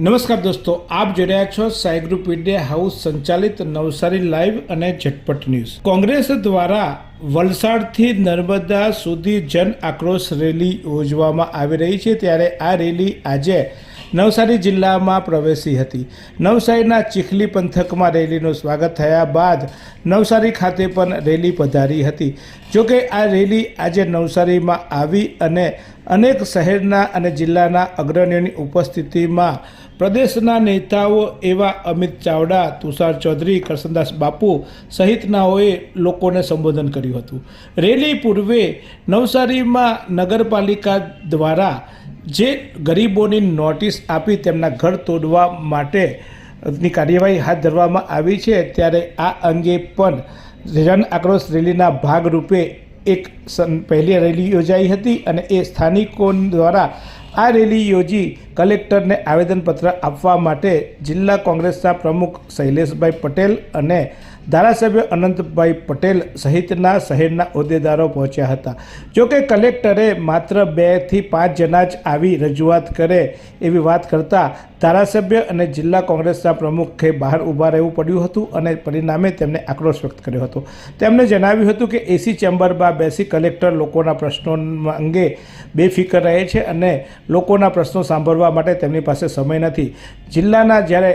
નમસ્કાર દોસ્તો, આપ જોઈ રહ્યા છો સાઈ ગ્રુપ ઇન્ડિયા હાઉસ સંચાલિત નવસારી લાઈવ અને ઝટપટ ન્યૂઝ. કોંગ્રેસ દ્વારા વલસાડથી નર્મદા સુધી જન આક્રોશ રેલી યોજવામાં આવી રહી છે. ત્યારે આ રેલી આજે નવસારી જિલ્લામાં પ્રવેશી હતી. નવસારીના ચીખલી પંથકમાં રેલીનું સ્વાગત થયા બાદ નવસારી ખાતે પણ રેલી પધારી હતી. જોકે આ રેલી આજે નવસારીમાં આવી અને અનેક શહેરના અને જિલ્લાના અગ્રણીઓની ઉપસ્થિતિમાં પ્રદેશના નેતાઓ એવા અમિત ચાવડા, તુષાર ચૌધરી કરસનદાસ બાપુ સહિતનાઓએ લોકોને સંબોધન કર્યું હતું. રેલી પૂર્વે નવસારીમાં નગરપાલિકા દ્વારા જે ગરીબોની નોટિસ આપી તેમના ઘર તોડવા માટેની કાર્યવાહી હાથ ધરવામાં આવી છે, ત્યારે આ અંગે પણ જન આક્રોશ રેલીના ભાગરૂપે એક પહેલી રેલી યોજાઈ હતી અને એ સ્થાનિકો દ્વારા આ રેલી યોજી કલેક્ટરને આવેદનપત્ર આપવા માટે જિલ્લા કોંગ્રેસના પ્રમુખ શૈલેષભાઈ પટેલ અને ધારાસભ્ય અનંતભાઈ પટેલ સહિતના શહેરના હોદ્દેદારો પહોંચ્યા હતા. જોકે કલેક્ટરે માત્ર બેથી પાંચ જણા જ આવી રજૂઆત કરે એવી વાત કરતાં ધારાસભ્ય અને જિલ્લા કોંગ્રેસના પ્રમુખે બહાર ઊભા રહેવું પડ્યું હતું અને પરિણામે તેમને આક્રોશ વ્યક્ત કર્યો હતો. તેમણે જણાવ્યું હતું કે એસી ચેમ્બરમાં બેસી કલેક્ટર લોકોના પ્રશ્નો અંગે બેફિકર રહે છે અને લોકોના પ્રશ્નો સાંભળવા માટે તેમની પાસે સમય નથી. જિલ્લાના જ્યારે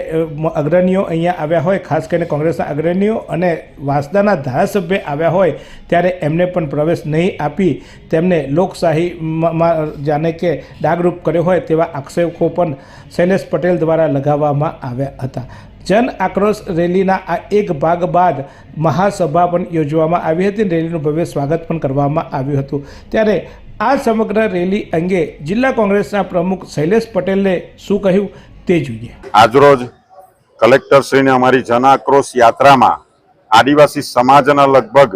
અગ્રણીઓ અહીંયા આવ્યા હોય, ખાસ કરીને કોંગ્રેસના અગ્રણીઓ અને વાંસદાના ધારાસભ્ય આવ્યા હોય ત્યારે એમને પણ પ્રવેશ નહીં આપી. તેમને લોકશાહીમાં જાણે કે ડાગરૂપ કર્યો હોય તેવા આક્ષેપો પણ શૈલેષ પટેલ દ્વારા લગાવવામાં આવ્યા હતા. જન આક્રોશ રેલીના આ એક ભાગ બાદ મહાસભા પણ યોજવામાં આવી હતી. રેલીનું ભવ્ય સ્વાગત પણ કરવામાં આવ્યું હતું. ત્યારે આ સમગ્ર રેલી અંગે જિલ્લા કોંગ્રેસના પ્રમુખ શૈલેષ પટેલે શું કહ્યું તે જોઈએ. આજરોજ કલેક્ટરશ્રીને અમારી જન આક્રોશ યાત્રામાં આદિવાસી સમાજના લગભગ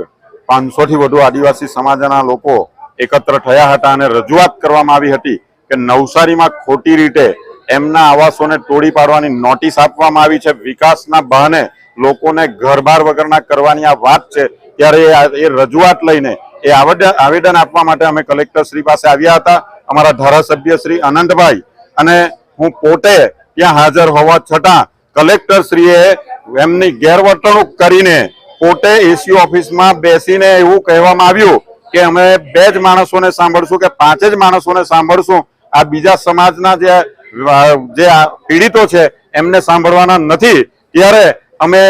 પાંચસો થી વધુ આદિવાસી સમાજના લોકો એકત્ર થયા હતા અને રજૂઆત કરવામાં આવી હતી કે નવસારીમાં ખોટી રીતે એમના આવાસોને તોડી પાડવાની નોટિસ આપવામાં આવી છે. વિકાસના બહાને લોકોને ઘરબાર વગરના કરવાની આ વાત છે. ત્યારે એ રજૂઆત લઈને એ આવેદન આપવા માટે અમે કલેક્ટર શ્રી પાસે આવ્યા હતા. અમારા ધારાસભ્ય શ્રી અનંતભાઈ. અને હું પોતે ત્યાં હાજર હોવા છતાં કલેક્ટર શ્રીએ એમની ગેરવર્તણૂક કરીને પોતે એસી ઓફિસમાં બેસીને એવું કહેવામાં આવ્યું કે અમે બે જ માણસોને સાંભળશું કે પાંચ જ માણસોને સાંભળશું. આ બીજા સમાજના જે જે પીડિતો છે, એમને સાંભળવાના નથી. ત્યારે અમે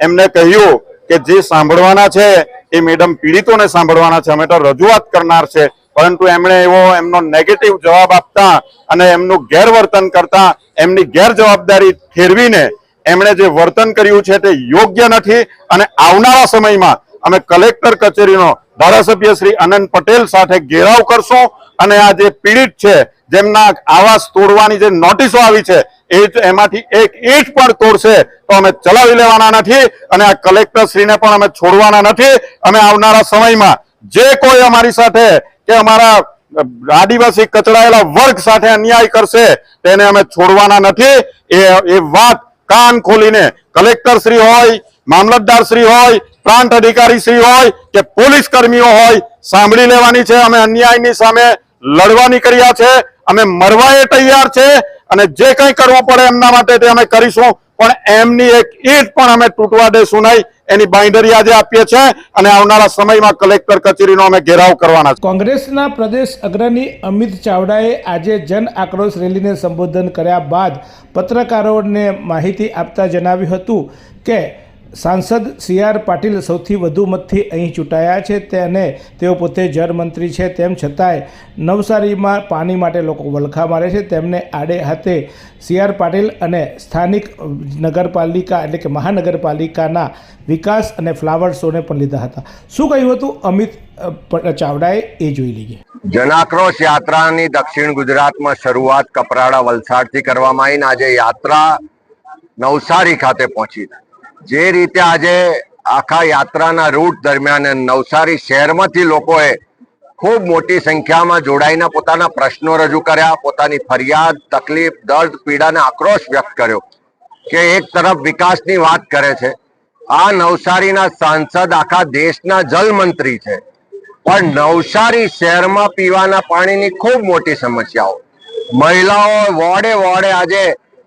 એમને કહ્યું કે જે સાંભળવાના છે, એ મેડમ પીડિતોને સાંભળવાના છે. અમે તો રજૂઆત કરનાર છે. પરંતુ એમણે એવો, એમનો નેગેટિવ જવાબ આપતા અને એમનું ગેરવર્તન કરતા એમની ગેરજવાબદારી ઠેરવીને એમણે જે વર્તન કર્યું છે તે યોગ્ય નથી અને આવનારા સમયમાં અમે કલેક્ટર કચેરીનો ધારાસભ્ય શ્રી અનંત પટેલ સાથે ઘેરાવ કરશું અને આ જે પીડિત છે, જેમના આવાસ તોડવાની જે નોટિસો આવી છે, એ એમાંથી એક ઈંચ પણ તોડશે તો અમે ચલાવી લેવાના નથી અને આ કલેક્ટર શ્રીને પણ અમે છોડવાના નથી. અમે આવનારા સમયમાં જે કોઈ અમારી સાથે કે અમારા આદિવાસી કચડાયેલા વર્ગ સાથે અન્યાય કરશે, તેને અમે છોડવાના નથી. એ વાત કાન ખોલીને કલેક્ટર શ્રી હોય, મામલતદાર શ્રી હોય પ્રાંત અધિકારી શ્રી હોય કે પોલીસ કર્મીઓ હોય, સાંભળી લેવાની છે, અમે અન્યાયની સામે લડવા નીકળ્યા છે, અમે મરવાએ તૈયાર છે અને જે કંઈ કરવું પડે એમના માટે તે અમે કરીશું. પણ એમની એક ઈટ પણ અમે તૂટવા દેશું નહીં. એની બાંયધરી આજે આપીએ છીએ અને આવનારા સમયમાં કલેક્ટર કચેરીનો અમે ઘેરાવ કરવાના છે કોંગ્રેસના પ્રદેશ અગ્રણી અમિત ચાવડાએ આજે જન આક્રોશ રેલીને સંબોધન કર્યા બાદ પત્રકારોને માહિતી આપતા જણાવ્યું હતું કે સાંસદ સી આર પાટીલ સૌથી વધુ મતથી અહીં ચૂંટાયા છે તેને તેઓ પોતે જળમંત્રી છે, તેમ છતાંય નવસારીમાં પાણી માટે લોકો વલખા મારે છે. તેમને આડે હાથે સી આર પાટીલ અને સ્થાનિક નગરપાલિકા એટલે કે મહાનગરપાલિકાના વિકાસ અને ફ્લાવર શોને પણ લીધા હતા. શું કહ્યું હતું? અમિત ચાવડાએ એ જોઈ લઈએ. જનાક્રોશ યાત્રાની દક્ષિણ ગુજરાતમાં શરૂઆત કપરાડા વલસાડથી કરવામાં આવીને આજે યાત્રા નવસારી ખાતે પહોંચી. જે રીતે આજે આખા યાત્રાના રૂટ દરમિયાન નવસારી શહેરમાંથી લોકોએ ખૂબ મોટી સંખ્યામાં જોડાઈને પોતાના પ્રશ્નો રજૂ કર્યા, પોતાની ફરિયાદ, તકલીફ, દર્દ, પીડાને આક્રોશ વ્યક્ત કર્યો કે એક તરફ વિકાસની વાત કરે છે. આ નવસારીના સાંસદ આખા દેશના જલમંત્રી છે. પણ નવસારી શહેરમાં પીવાના પાણીની ખૂબ મોટી સમસ્યાઓ. મહિલાઓ વોડે વોડે આજે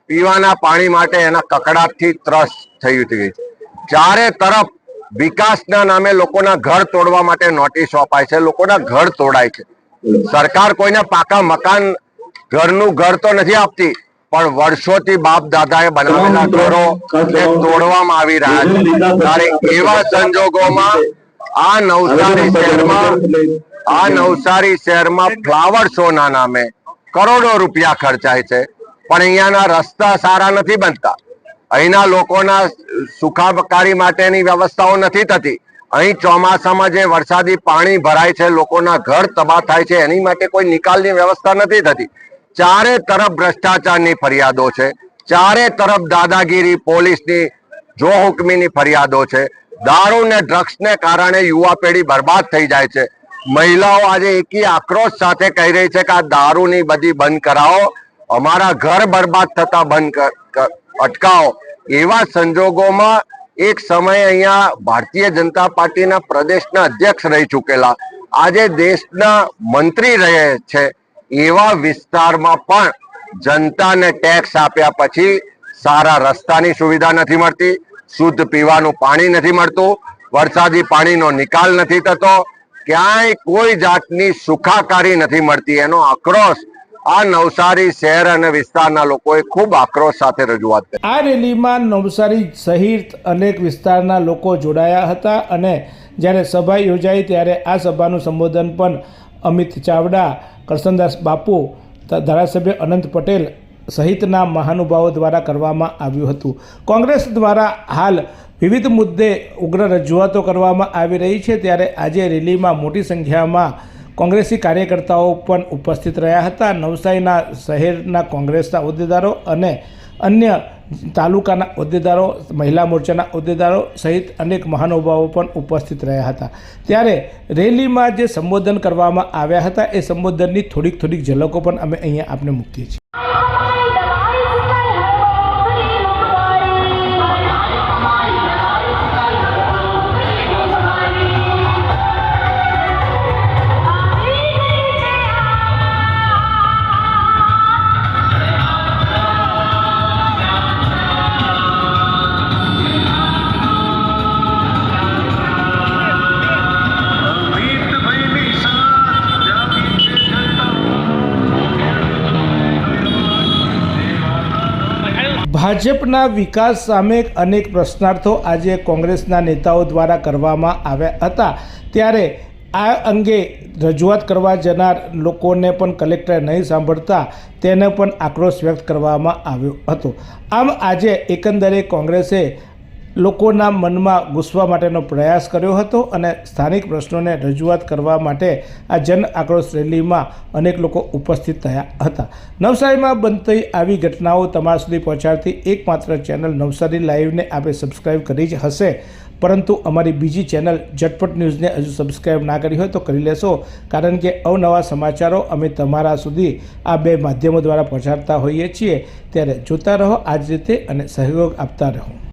પીવાના પાણી માટે એના કકડાટથી ત્રસ્ત થઈ ગઈ ચારે તરફ વિકાસના નામે લોકોના ઘર તોડવા માટે નોટિસો અપાય છે. લોકોના ઘર તોડાય છે. સરકાર કોઈને પાકા મકાન ઘરનું ઘર તો નથી આપતી, પણ વર્ષોથી બાપ દાદાએ બનાવેલા ઘરો તોડવામાં આવી રહ્યા છે. ત્યારે એવા સંજોગોમાં આ નવસારી શહેરમાં, આ નવસારી શહેરમાં ફ્લાવર શો ના નામે કરોડો રૂપિયા ખર્ચાય છે. પણ અહીંયાના રસ્તા સારા નથી બનતા. અહીંના લોકોના સુખાકારી માટેની વ્યવસ્થાઓ નથી થતી. અહીં ચોમાસામાં જે વરસાદી પાણી ભરાય છે, લોકોના ઘર તબાહ થાય છે, એની માટે કોઈ નિકાલની વ્યવસ્થા નથી થતી. ચારે તરફ ભ્રષ્ટાચારની ફરિયાદો છે. ચારે તરફ દાદાગીરી, પોલીસની જો હુકમીની ફરિયાદો છે. દારૂ ને ડ્રગ્સને કારણે યુવા પેઢી બરબાદ થઈ જાય છે. મહિલાઓ આજે એકી આક્રોશ સાથે કહી રહી છે કે આ દારૂની બધી બંધ કરાવો. અમારા ઘર બરબાદ થતા બંધ અટકાવો. એવા સંજોગોમાં એક સમયે અહીંયા ભારતીય જનતા પાર્ટીના પ્રદેશના અધ્યક્ષ રહી ચૂકેલા. આજે દેશના મંત્રી રહે છે એવા વિસ્તારમાં પણ જનતાને ટેક્સ આપ્યા પછી સારા રસ્તાની સુવિધા નથી મળતી, શુદ્ધ પીવાનું પાણી નથી મળતું, વરસાદી પાણીનો નિકાલ નથી થતો, ક્યાંય કોઈ જાતની સુખાકારી નથી મળતી. એનો આક્રોશ આ નવસારી શહેર અને વિસ્તારના લોકોએ ખૂબ આક્રોશ સાથે રજૂઆત કરી. આ રેલીમાં નવસારી સહિત અનેક વિસ્તારના લોકો જોડાયા હતા અને જ્યારે સભા યોજાઈ ત્યારે આ સભાનું સંબોધન પણ અમિત ચાવડા કરસનદાસ બાપુ ધારાસભ્ય અનંત પટેલ સહિતના મહાનુભાવો દ્વારા કરવામાં આવ્યું હતું. કોંગ્રેસ દ્વારા હાલ વિવિધ મુદ્દે ઉગ્ર રજૂઆતો કરવામાં આવી રહી છે. ત્યારે આજે રેલીમાં મોટી સંખ્યામાં કોંગ્રેસી કાર્યકર્તાઓ પણ ઉપસ્થિત રહ્યા હતા. નવસારીના શહેરના કોંગ્રેસના હોદ્દેદારો અને અન્ય તાલુકાના હોદ્દેદારો, મહિલા મોરચાના હોદ્દેદારો સહિત અનેક મહાનુભાવો પણ ઉપસ્થિત રહ્યા હતા. ત્યારે રેલીમાં જે સંબોધન કરવામાં આવ્યા હતા, એ સંબોધનની થોડીક થોડીક ઝલકો પણ અમે અહીંયા આપને મૂકીએ છીએ. ભાજપના વિકાસ સામે અનેક પ્રશ્નાર્થો આજે કોંગ્રેસના નેતાઓ દ્વારા કરવામાં આવ્યા હતા. ત્યારે આ અંગે રજૂઆત કરવા જનાર લોકોને પણ કલેક્ટરે નહીં સાંભળતા તેને પણ આક્રોશ વ્યક્ત કરવામાં આવ્યો હતો. આમ આજે એકંદરે કોંગ્રેસે લોકોના મનમાં ઘૂસવા માટેનો પ્રયાસ કર્યો હતો અને સ્થાનિક પ્રશ્નોને રજૂઆત કરવા માટે આ જન આક્રોશ રેલીમાં અનેક લોકો ઉપસ્થિત થયા હતા. નવસારીમાં બનતી આવી ઘટનાઓ તમારા સુધી પહોંચાડતી એકમાત્ર ચેનલ નવસારી લાઈવને આપણે સબસ્ક્રાઈબ કરી જ હશે. પરંતુ અમારી બીજી ચેનલ ઝટપટ ન્યૂઝને હજુ સબસ્ક્રાઈબ ના કરી હોય તો કરી લેશો. કારણ કે અવનવા સમાચારો અમે તમારા સુધી આ બે માધ્યમો દ્વારા પહોંચાડતા હોઈએ છીએ. ત્યારે જોતા રહો આ જ રીતે અને સહયોગ આપતા રહો.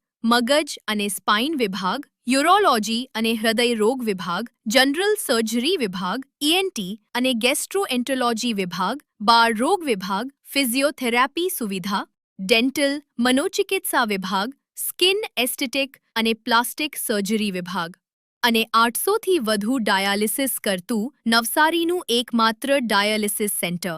મગજ અને સ્પાઇન વિભાગ, યુરોલોજી અને હૃદય રોગ વિભાગ, જનરલ સર્જરી વિભાગ ઈએનટી અને ગેસ્ટ્રોએન્ટોલોજી વિભાગ, બાળ રોગ વિભાગ, ફિઝિયોથેરાપી સુવિધા, ડેન્ટલ, મનોચિકિત્સા વિભાગ, સ્કિન એસ્થેટિક અને પ્લાસ્ટિક સર્જરી વિભાગ. અને આઠસોથી વધુ ડાયાલિસિસ કરતું નવસારીનું એકમાત્ર ડાયાલિસિસ સેન્ટર.